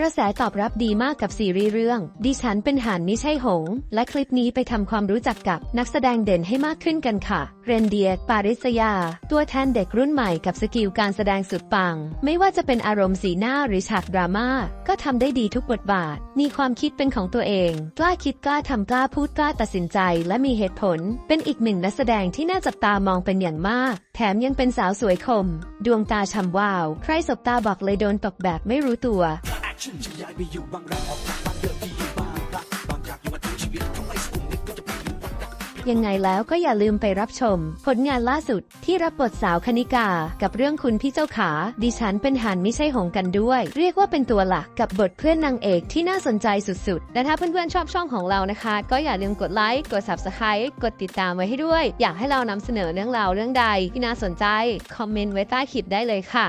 กระแสตอบรับดีมากกับซีรีส์เรื่อง ดิฉันเป็นหานไม่ใช่หง และคลิปนี้ไปทำความรู้จักกับนักแสดงเด่นให้มากขึ้นกันค่ะ เรนเดียร์ปาริสยา ตัวแทนเด็กรุ่นใหม่กับสกิลการแสดงสุดปัง ไม่ว่าจะเป็นอารมณ์สีหน้าหรือฉากดราม่าก็ทำได้ดีทุกบทบาท มีความคิดเป็นของตัวเอง กล้าคิดกล้าทำกล้าพูดกล้าตัดสินใจ และมีเหตุผล เป็นอีกหนึ่งนักแสดงที่น่าจับตามองเป็นอย่างมาก แถมยังเป็นสาวสวยคม ดวงตาช่ำวาว ใครสบตาบอกเลยโดนตกแบบไม่รู้ตัว แอคชั่นจะย้ายไปอยู่บางรักออกจากบ้านเดิมที่อยู่บางรักบางจากอยู่มาทั้งชีวิตทำไมสุขุมวิทก็จะไปอยู่บางรักยังไงแล้วก็อย่าลืมไปรับชม ผลงานล่าสุดที่รับบทสาวคณิกา กับเรื่องคุณพี่เจ้าขา ดิฉันเป็นหันไม่ใช่หงกันด้วย เรียกว่าเป็นตัวหลักกับบทเพื่อนนางเอกที่น่าสนใจสุดๆ และถ้าเพื่อนๆชอบช่องของเรานะคะ ก็อย่าลืมกดไลค์กด subscribe กดติดตามไว้ให้ด้วย อยากให้เรานำเสนอเรื่องราวเรื่องใดที่น่าสนใจคอมเมนต์ไว้ใต้คลิปได้เลยค่ะ